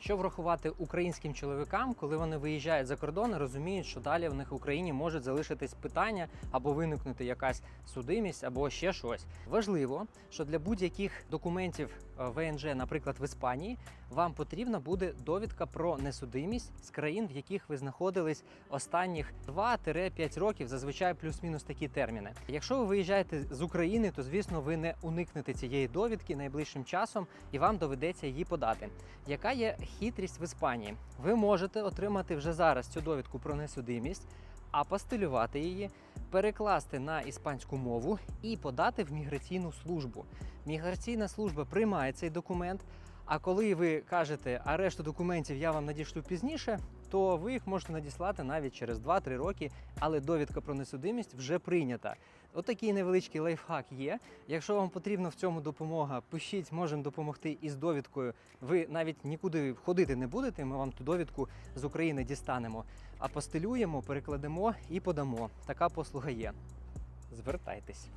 Що врахувати українським чоловікам, коли вони виїжджають за кордон і розуміють, що далі в них в Україні можуть залишитись питання або виникнути якась судимість, або ще щось. Важливо, що для будь-яких документів е, ВНЖ, наприклад, в Іспанії, вам потрібна буде довідка про несудимість з країн, в яких ви знаходились останніх 2-5 років, зазвичай плюс-мінус такі терміни. Якщо ви виїжджаєте з України, то звісно ви не уникнете цієї довідки найближчим часом, і вам доведеться її подати. Яка є хитрість в Іспанії? Ви можете отримати вже зараз цю довідку про несудимість, апостилювати її, перекласти на іспанську мову і подати в міграційну службу. Міграційна служба приймає цей документ. А коли ви кажете, а решту документів я вам надішлю пізніше, то ви їх можете надіслати навіть через 2-3 роки, але довідка про несудимість вже прийнята. Отакий невеличкий лайфхак є. Якщо вам потрібна в цьому допомога, пишіть, можемо допомогти із довідкою. Ви навіть нікуди ходити не будете. Ми вам ту довідку з України дістанемо, апостилюємо, перекладемо і подамо. Така послуга є. Звертайтесь.